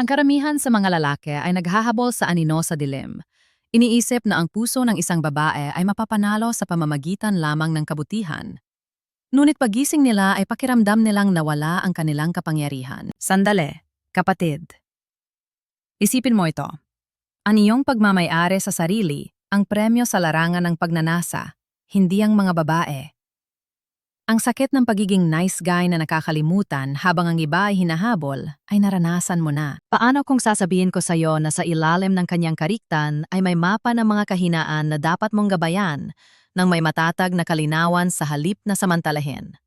Ang karamihan sa mga lalaki ay naghahabol sa anino sa dilim. Iniisip na ang puso ng isang babae ay mapapanalo sa pamamagitan lamang ng kabutihan. Ngunit pagising nila ay pakiramdam nilang nawala ang kanilang kapangyarihan. Sandali, kapatid. Isipin mo ito. Ang iyong pagmamayari sa sarili, ang premyo sa larangan ng pagnanasa, hindi ang mga babae. Ang sakit ng pagiging nice guy na nakakalimutan habang ang iba ay hinahabol ay naranasan mo na. Paano kung sasabihin ko sa'yo na sa ilalim ng kanyang kariktan ay may mapa ng mga kahinaan na dapat mong gabayan nang may matatag na kalinawan sa halip na samantalahin?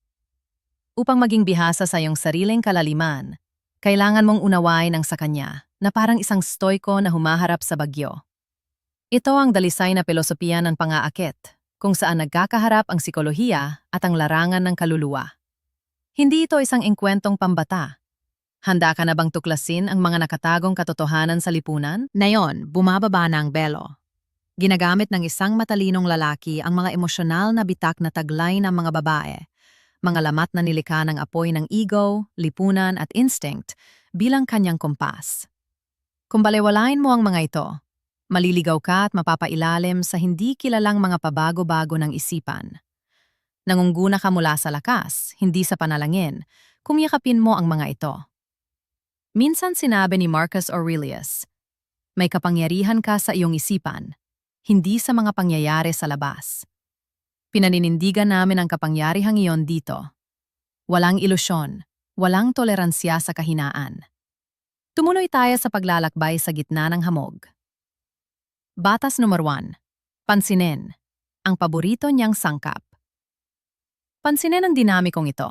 Upang maging bihasa sa iyong sariling kalaliman, kailangan mong unawain ang sa kanya na parang isang stoiko na humaharap sa bagyo. Ito ang dalisay na pilosopiya ng pangaakit kung saan nagkakaharap ang sikolohiya at ang larangan ng kaluluwa. Hindi ito isang engkwentong pambata. Handa ka na bang tuklasin ang mga nakatagong katotohanan sa lipunan? Ngayon, bumababa na ang belo. Ginagamit ng isang matalinong lalaki ang mga emosyonal na bitak na taglay ng mga babae, mga lamat na nilikha ng apoy ng ego, lipunan at instinct bilang kanyang kompas. Kung balewalain mo ang mga ito, Maliligaw ka at mapapailalim sa hindi kilalang mga pabago-bago ng isipan. Nangunguna ka mula sa lakas, hindi sa panalangin, kung yakapin mo ang mga ito. Minsan sinabi ni Marcus Aurelius, may kapangyarihan ka sa iyong isipan, hindi sa mga pangyayari sa labas. Pinaninindigan namin ang kapangyarihang iyon dito. Walang ilusyon, walang toleransya sa kahinaan. Tumuloy tayo sa paglalakbay sa gitna ng hamog. Batas number 1. Pansinin. Ang paborito niyang sangkap. Pansinin ang dinamikong ito.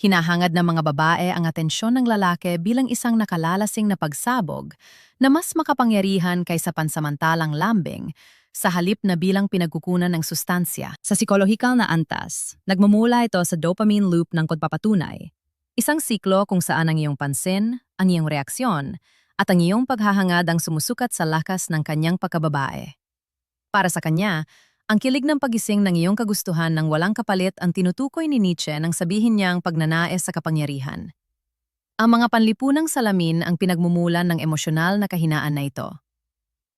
Hinahangad ng mga babae ang atensyon ng lalaki bilang isang nakalalasing na pagsabog na mas makapangyarihan kaysa pansamantalang lambing sa halip na bilang pinagkukunan ng sustansya. Sa psikolohikal na antas, nagmumula ito sa dopamine loop ng pagpapatunay. Isang siklo kung saan ang iyong pansin, ang iyong reaksyon, at ang iyong paghahangad ang sumusukat sa lakas ng kanyang pagkababae. Para sa kanya, ang kilig ng pagising ng iyong kagustuhan ng walang kapalit ang tinutukoy ni Nietzsche nang sabihin niya ang pagnanais sa kapangyarihan. Ang mga panlipunang salamin ang pinagmumulan ng emosyonal na kahinaan na ito.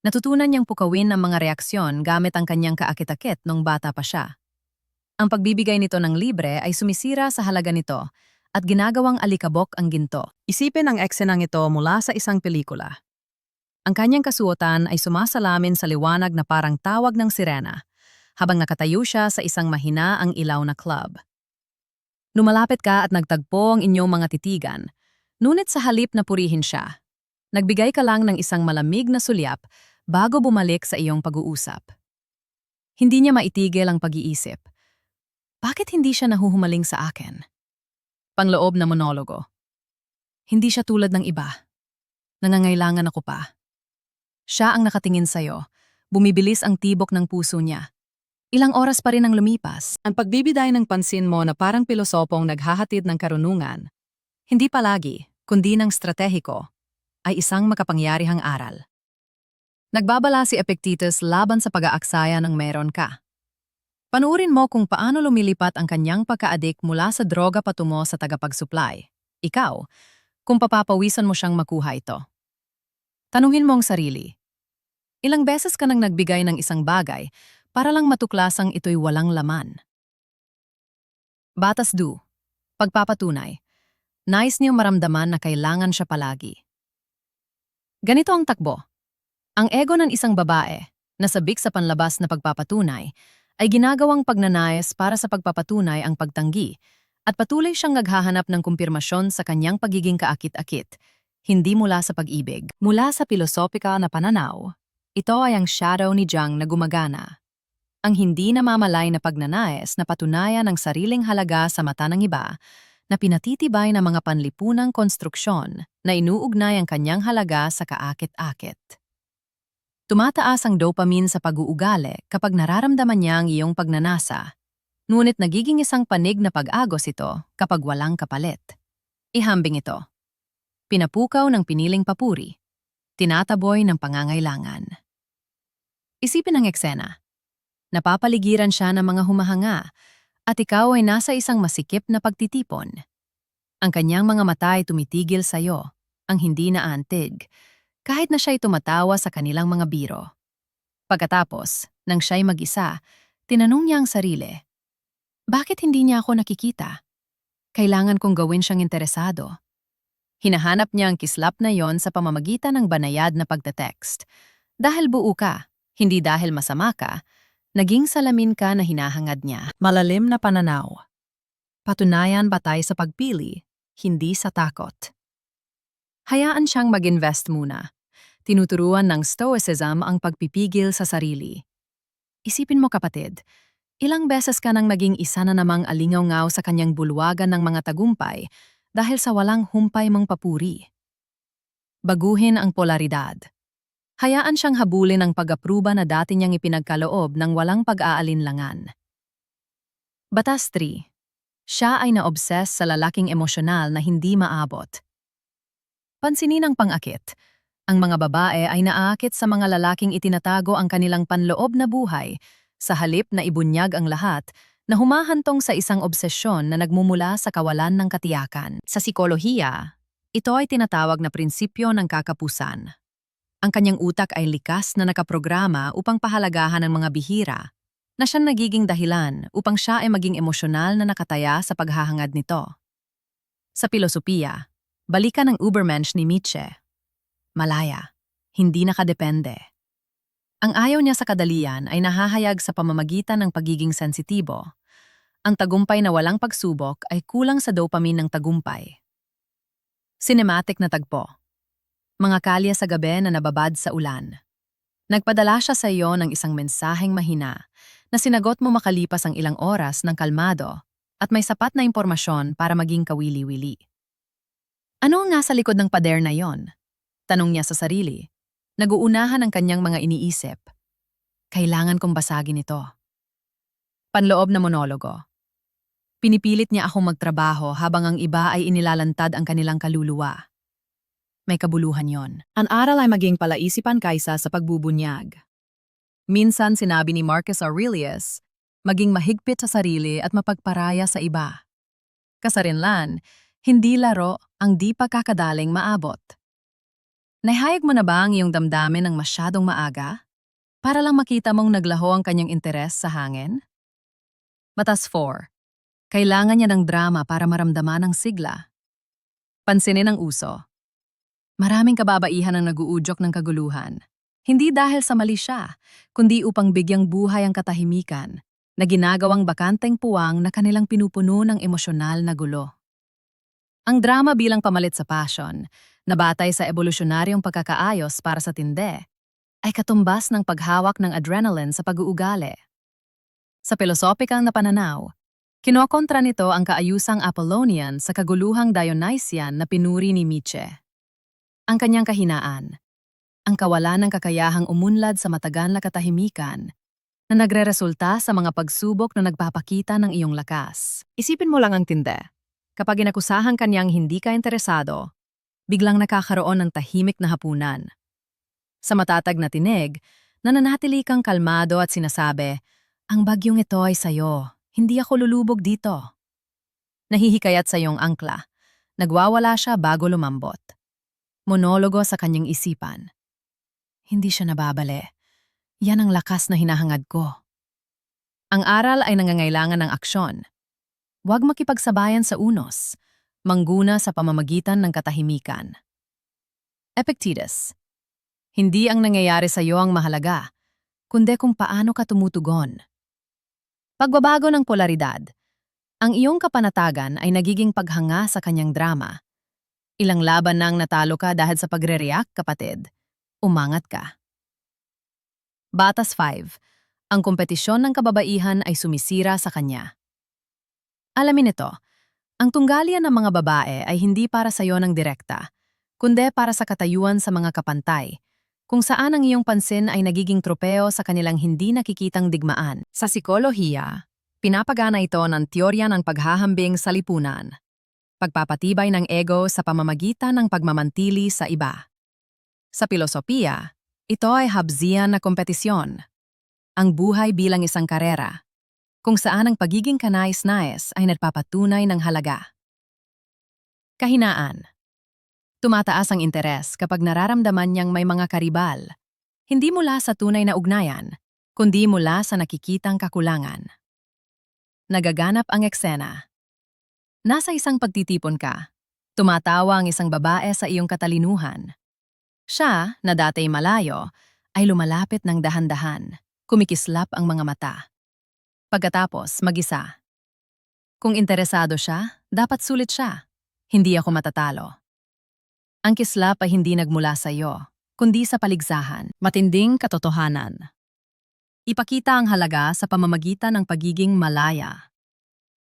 Natutunan niyang pukawin ang mga reaksyon gamit ang kanyang kaakit-akit nung bata pa siya. Ang pagbibigay nito ng libre ay sumisira sa halaga nito at ginagawang alikabok ang ginto. Isipin ang eksenang ito mula sa isang pelikula. Ang kanyang kasuotan ay sumasalamin sa liwanag na parang tawag ng sirena, habang nakatayo siya sa isang mahina ang ilaw na club. Lumalapit ka at nagtagpo ang inyong mga titigan, ngunit sa halip na purihin siya. Nagbigay ka lang ng isang malamig na sulyap bago bumalik sa iyong pag-uusap. Hindi niya maitigil ang pag-iisip. Bakit hindi siya nahuhumaling sa akin? Pangloob na monologo. Hindi siya tulad ng iba. Nangangailangan ako pa. Siya ang nakatingin sa'yo. Bumibilis ang tibok ng puso niya. Ilang oras pa rin ang lumipas. Ang pagbibiday ng pansin mo na parang pilosopong naghahatid ng karunungan, hindi palagi, kundi ng stratehiko, ay isang makapangyarihang aral. Nagbabala si Epictetus laban sa pag-aaksaya ng meron ka. Panuurin mo kung paano lumilipat ang kanyang pagka-addict mula sa droga patungo sa tagapag-supply. Ikaw, kung papapawisan mo siyang makuha ito. Tanungin mo ang sarili. Ilang beses ka nang nagbigay ng isang bagay para lang matuklasang ito'y walang laman. Batas du. Pagpapatunay. Nais niyong maramdaman na kailangan siya palagi. Ganito ang takbo. Ang ego ng isang babae, nasabik sa panlabas na pagpapatunay, ay ginagawang pagnanais para sa pagpapatunay ang pagtanggi at patuloy siyang naghahanap ng kumpirmasyon sa kanyang pagiging kaakit-akit, hindi mula sa pag-ibig. Mula sa pilosopika na pananaw, ito ay ang shadow ni Jiang na gumagana. Ang hindi namamalay na pagnanais na patunayan ang sariling halaga sa mata ng iba na pinatitibay ng mga panlipunang konstruksyon na inuugnay ang kanyang halaga sa kaakit-akit. Tumataas ang dopamine sa pag-uugali kapag nararamdaman niya ang iyong pagnanasa, ngunit nagiging isang panig na pag-agos ito kapag walang kapalit. Ihambing ito. Pinapukaw ng piniling papuri. Tinataboy ng pangangailangan. Isipin ang eksena. Napapaligiran siya ng mga humahanga at ikaw ay nasa isang masikip na pagtitipon. Ang kanyang mga mata ay tumitigil sa iyo, ang hindi naantig, kahit na siya'y tumatawa sa kanilang mga biro. Pagkatapos, nang siya'y mag-isa, tinanong niya ang sarili, Bakit hindi niya ako nakikita? Kailangan kong gawin siyang interesado. Hinahanap niya ang kislap na yon sa pamamagitan ng banayad na pagte-text. Dahil buo ka, hindi dahil masama ka, naging salamin ka na hinahangad niya. Malalim na pananaw. Patunayan batay sa pagpili, hindi sa takot. Hayaan siyang mag-invest muna. Tinuturuan ng Stoicism ang pagpipigil sa sarili. Isipin mo kapatid, ilang beses ka nang naging isa na namang alingaw-ngaw sa kanyang bulwagan ng mga tagumpay dahil sa walang humpay mong papuri. Baguhin ang polaridad. Hayaan siyang habulin ang pag-apruba na dati niyang ipinagkaloob ng walang pag-aalinlangan. Batas 3. Siya ay na-obsess sa lalaking emosyonal na hindi maabot. Pansinin ang pangakit. Ang mga babae ay naaakit sa mga lalaking itinatago ang kanilang panloob na buhay sa halip na ibunyag ang lahat na humahantong sa isang obsesyon na nagmumula sa kawalan ng katiyakan. Sa psikolohiya, ito ay tinatawag na prinsipyo ng kakapusan. Ang kanyang utak ay likas na nakaprograma upang pahalagahan ng mga bihira na siyang nagiging dahilan upang siya ay maging emosyonal na nakataya sa paghahangad nito. Sa pilosopiya, balikan ng Ubermensch ni Nietzsche. Malaya, hindi nakadepende. Ang ayaw niya sa kadalian ay nahahayag sa pamamagitan ng pagiging sensitibo. Ang tagumpay na walang pagsubok ay kulang sa dopamine ng tagumpay. Cinematic na tagpo. Mga kalye sa gabi na nababad sa ulan. Nagpadala siya sa iyo ng isang mensaheng mahina na sinagot mo makalipas ang ilang oras ng kalmado at may sapat na impormasyon para maging kawili-wili. Ano ang nasa likod ng pader na yon? Tanong niya sa sarili. Naguunahan ang kanyang mga iniisip. Kailangan kong basagin ito. Panloob na monologo. Pinipilit niya akong magtrabaho habang ang iba ay inilalantad ang kanilang kaluluwa. May kabuluhan yon. Ang aral ay maging palaisipan kaysa sa pagbubunyag. Minsan sinabi ni Marcus Aurelius, maging mahigpit sa sarili at mapagparaya sa iba. Kasarinlan, hindi laro ang di pagkakadaling maabot. Naihayag mo na ba ang iyong damdamin ng masyadong maaga? Para lang makita mong naglaho ang kanyang interes sa hangin? Batas 4. Kailangan niya ng drama para maramdaman ang sigla. Pansinin ang uso. Maraming kababaihan ang naguudyok ng kaguluhan. Hindi dahil sa mali siya, kundi upang bigyang buhay ang katahimikan na ginagawang bakanteng puwang na kanilang pinupuno ng emosyonal na gulo. Ang drama bilang pamalit sa passion, na batay sa evolusyonaryong pagkakaayos para sa tinde, ay katumbas ng paghawak ng adrenaline sa pag-uugali. Sa pilosopikang na pananaw, kinokontra nito ang kaayusang Apollonian sa kaguluhang Dionysian na pinuri ni Nietzsche. Ang kanyang kahinaan, ang kawalan ng kakayahang umunlad sa matagal na katahimikan na nagreresulta sa mga pagsubok na nagpapakita ng iyong lakas. Isipin mo lang ang tinde. Kapag inakusahan kanyang hindi ka interesado, biglang nakakaroon ng tahimik na hapunan. Sa matatag na tinig, nananatili kang kalmado at sinasabi, ang bagyong ito ay sayo, hindi ako lulubog dito. Nahihikayat sa iyong angkla. Nagwawala siya bago lumambot. Monologo sa kanyang isipan. Hindi siya nababale. Yan ang lakas na hinahangad ko. Ang aral ay nangangailangan ng aksyon. Huwag makipagsabayan sa unos mangguna sa pamamagitan ng katahimikan. Epictetus, hindi ang nangyayari sa iyo ang mahalaga, kundi kung paano ka tumutugon. Pagbabago ng polaridad, ang iyong kapanatagan ay nagiging paghanga sa kanyang drama. Ilang laban nang natalo ka dahil sa pagre-react, kapatid. Umangat ka. Batas 5. Ang kompetisyon ng kababaihan ay sumisira sa kanya. Alamin ito, ang tunggalian ng mga babae ay hindi para sa iyo ng direkta, kundi para sa katayuan sa mga kapantay, kung saan ang iyong pansin ay nagiging tropeo sa kanilang hindi nakikitang digmaan. Sa psikolohiya, pinapagana ito ng teorya ng paghahambing sa lipunan, pagpapatibay ng ego sa pamamagitan ng pagmamantili sa iba. Sa pilosopiya, ito ay habzian na kompetisyon, ang buhay bilang isang karera, kung saan ang pagiging kanais-nais ay nagpapatunay ng halaga. Kahinaan Tumataas ang interes kapag nararamdaman niyang may mga karibal. Hindi mula sa tunay na ugnayan, kundi mula sa nakikitang kakulangan. Nagaganap ang eksena. Nasa isang pagtitipon ka. Tumatawa ang isang babae sa iyong katalinuhan. Siya, na datay malayo, ay lumalapit ng dahan-dahan, kumikislap ang mga mata. Pagkatapos, mag-isa. Kung interesado siya, dapat sulit siya. Hindi ako matatalo. Ang kislap ay hindi nagmula sa iyo, kundi sa paligsahan, matinding katotohanan. Ipakita ang halaga sa pamamagitan ng pagiging malaya.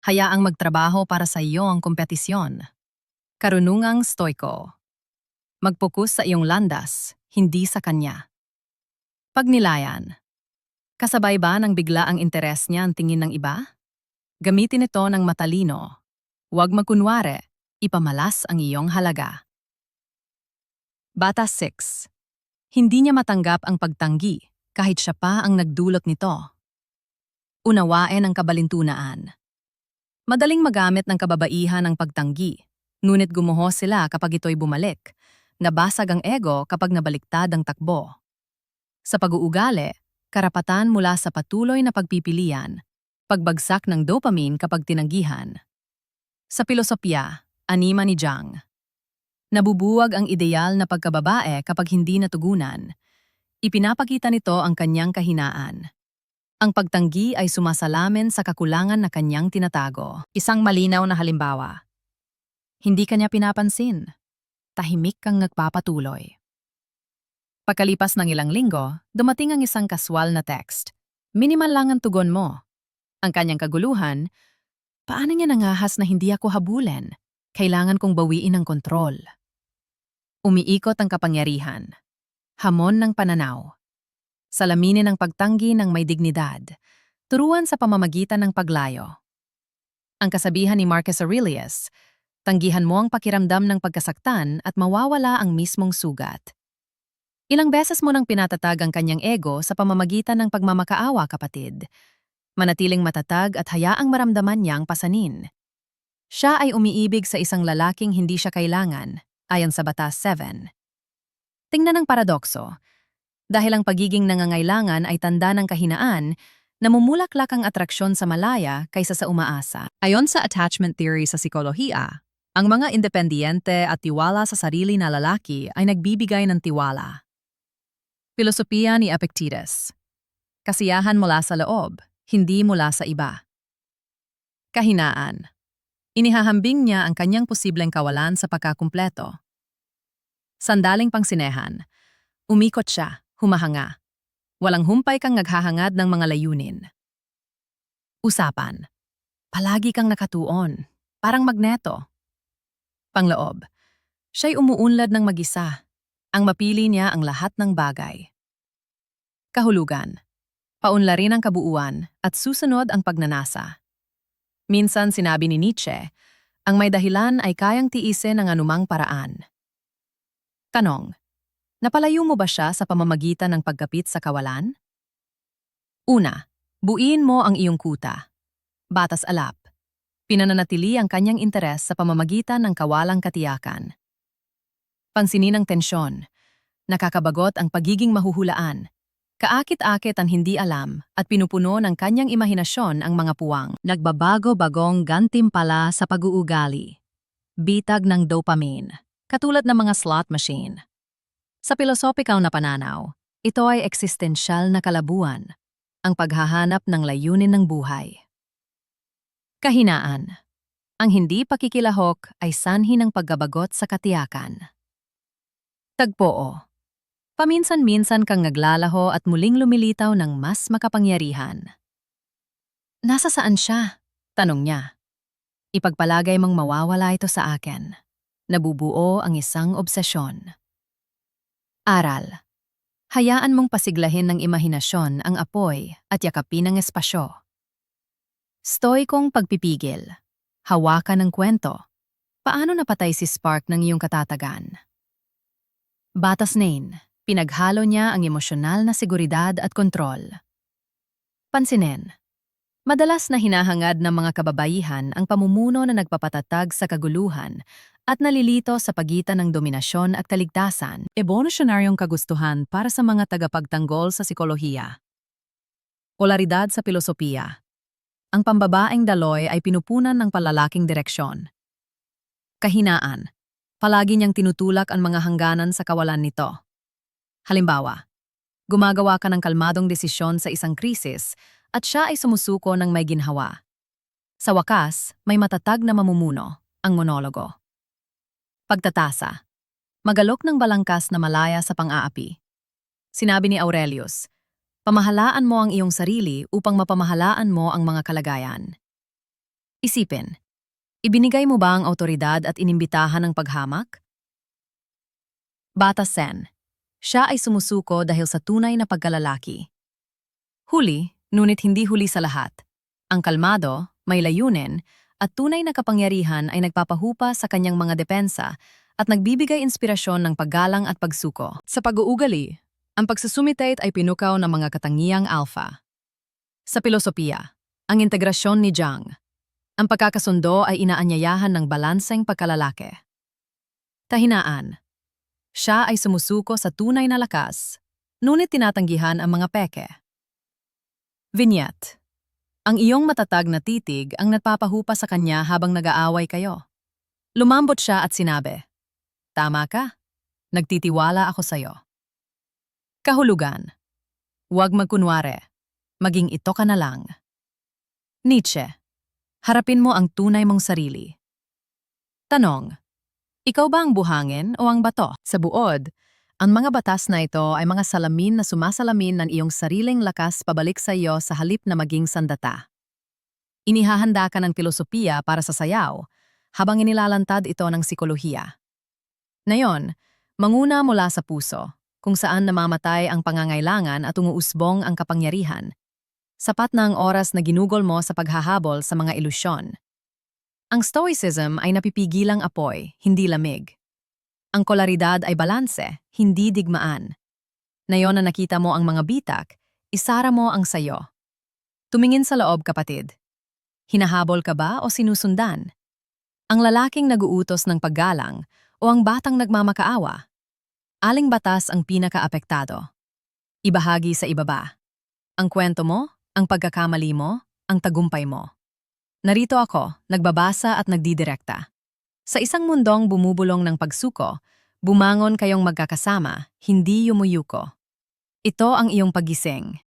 Hayaang magtrabaho para sa iyo ang kompetisyon. Karunungang stoiko. Magpokus sa iyong landas, hindi sa kanya. Pagnilayan. Kasabay ba ng bigla ang interes niya ang tingin ng iba? Gamitin ito ng matalino. Huwag magkunware, ipamalas ang iyong halaga. Bata 6. Hindi niya matanggap ang pagtanggi kahit siya pa ang nagdulot nito. Unawain ang kabalintunaan. Madaling magamit ng kababaihan ang pagtanggi, ngunit gumuho sila kapag ito'y bumalik. Nabasag ang ego kapag nabaliktad ang takbo. Sa pag-uugali, karapatan mula sa patuloy na pagpipilian, pagbagsak ng dopamine kapag tinanggihan. Sa pilosopya, anima ni Jung, Nabubuwag ang ideal na pagkababae kapag hindi natugunan. Ipinapakita nito ang kanyang kahinaan. Ang pagtanggi ay sumasalamin sa kakulangan na kanyang tinatago. Isang malinaw na halimbawa. Hindi kanya pinapansin. Tahimik kang nagpapatuloy. Pagkalipas ng ilang linggo, dumating ang isang kaswal na text. Minimal lang ang tugon mo. Ang kanyang kaguluhan, paano niya nangahas na hindi ako habulin? Kailangan kong bawiin ang kontrol. Umiikot ang kapangyarihan. Hamon ng pananaw. Salaminin ang pagtanggi ng may dignidad. Turuan sa pamamagitan ng paglayo. Ang kasabihan ni Marcus Aurelius, tanggihan mo ang pakiramdam ng pagkasaktan at mawawala ang mismong sugat. Ilang beses mo nang pinatatag ang kanyang ego sa pamamagitan ng pagmamakaawa kapatid. Manatiling matatag at hayaang maramdaman niyang pasanin. Siya ay umiibig sa isang lalaking hindi siya kailangan, ayon sa Batas 7. Tingnan ang paradokso. Dahil ang pagiging nangangailangan ay tanda ng kahinaan, namumulaklak ang atraksyon sa malaya kaysa sa umaasa. Ayon sa attachment theory sa psikolohiya, ang mga independyente at tiwala sa sarili na lalaki ay nagbibigay ng tiwala. Filosofiya ni Epictetus Kasiyahan mula sa loob, hindi mula sa iba. Kahinaan Inihahambing niya ang kanyang posibleng kawalan sa pagkakumpleto. Sandaling pangsinehan. Umikot siya, humahanga. Walang humpay kang naghahangad ng mga layunin. Usapan. Palagi kang nakatuon, parang magneto. Pangloob. Siya'y umuunlad ng mag-isa. Ang mapili niya ang lahat ng bagay. Kahulugan. Paunlarin ang kabuuan at susunod ang pagnanasa. Minsan sinabi ni Nietzsche, ang may dahilan ay kayang tiisin ng anumang paraan. Tanong, napalayo mo ba siya sa pamamagitan ng pagkapit sa kawalan? Una, buuin mo ang iyong kuta. Batas alap. Pinananatili ang kanyang interes sa pamamagitan ng kawalang katiyakan. Pansinin ang tensyon. Nakakabagot ang pagiging mahuhulaan Kaakit-akit ang hindi alam at pinupuno ng kanyang imahinasyon ang mga puwang. Nagbabago-bagong gantimpala sa pag-uugali. Bitag ng dopamine, katulad ng mga slot machine. Sa pilosopikaw na pananaw, ito ay eksistensyal na kalabuan, ang paghahanap ng layunin ng buhay. Kahinaan Ang hindi pakikilahok ay sanhi ng paggabagot sa katiyakan. Tagpoo Paminsan-minsan kang naglalaho at muling lumilitaw ng mas makapangyarihan. Nasa saan siya? Tanong niya. Ipagpalagay mong mawawala ito sa akin. Nabubuo ang isang obsesyon. Aral. Hayaan mong pasiglahin ng imahinasyon ang apoy at yakapin ang espasyo. Stoikong pagpipigil. Hawakan ng kwento. Paano napatay si Spark ng iyong katatagan? Batas Nain. Pinaghalo niya ang emosyonal na seguridad at kontrol. Pansinin. Madalas na hinahangad ng mga kababaihan ang pamumuno na nagpapatatag sa kaguluhan at nalilito sa pagitan ng dominasyon at kaligtasan. Evolutionaryong kagustuhan para sa mga tagapagtanggol sa sikolohiya. Polaridad sa filosofiya. Ang pambabaeng daloy ay pinupunan ng palalaking direksyon. Kahinaan. Palagi niyang tinutulak ang mga hangganan sa kawalan nito. Halimbawa, gumagawa ka ng kalmadong desisyon sa isang krisis at siya ay sumusuko ng may ginhawa. Sa wakas, may matatag na mamumuno, ang monologo. Pagtatasa. Magalok ng balangkas na malaya sa pang-aapi. Sinabi ni Aurelius, Pamahalaan mo ang iyong sarili upang mapamahalaan mo ang mga kalagayan. Isipin, ibinigay mo ba ang autoridad at inimbitahan ng paghamak? Bata Sen, siya ay sumusuko dahil sa tunay na pagkalalaki. Huli, ngunit hindi huli sa lahat. Ang kalmado, may layunin, at tunay na kapangyarihan ay nagpapahupa sa kanyang mga depensa at nagbibigay inspirasyon ng paggalang at pagsuko. Sa pag-uugali, ang pagsusumitate ay pinukaw ng mga katangiang alpha. Sa pilosopiya, ang integrasyon ni Zhang. Ang pagkakasundo ay inaanyayahan ng balanseng pagkalalaki. Tahinaan. Siya ay sumusuko sa tunay na lakas, ngunit tinatanggihan ang mga peke. Vignette. Ang iyong matatag na titig ang nagpapahupa sa kanya habang nag-aaway kayo. Lumambot siya at sinabi, Tama ka. Nagtitiwala ako sa'yo. Kahulugan. Huwag magkunwari. Maging ito ka na lang. Nietzsche. Harapin mo ang tunay mong sarili. Tanong. Ikaw ba ang buhangin o ang bato? Sa buod, ang mga batas na ito ay mga salamin na sumasalamin ng iyong sariling lakas pabalik sa iyo sa halip na maging sandata. Inihahanda ka ng filosofiya para sa sayaw, habang inilalantad ito ng sikolohiya. Ngayon, manguna mula sa puso, kung saan namamatay ang pangangailangan at umuusbong ang kapangyarihan. Sapat na ang oras na ginugol mo sa paghahabol sa mga ilusyon. Ang Stoicism ay napipigilang apoy, hindi lamig. Ang kolaridad ay balanse, hindi digmaan. Ngayon na nakita mo ang mga bitak, isara mo ang sayo. Tumingin sa loob, kapatid. Hinahabol ka ba o sinusundan? Ang lalaking naguutos ng paggalang o ang batang nagmamakaawa? Aling batas ang pinakaapektado? Ibahagi sa ibaba. Ang kwento mo, ang pagkakamali mo, ang tagumpay mo. Narito ako, nagbabasa at nagdidirekta. Sa isang mundong bumubulong ng pagsuko, bumangon kayong magkakasama, hindi yumuyuko. Ito ang iyong pagising.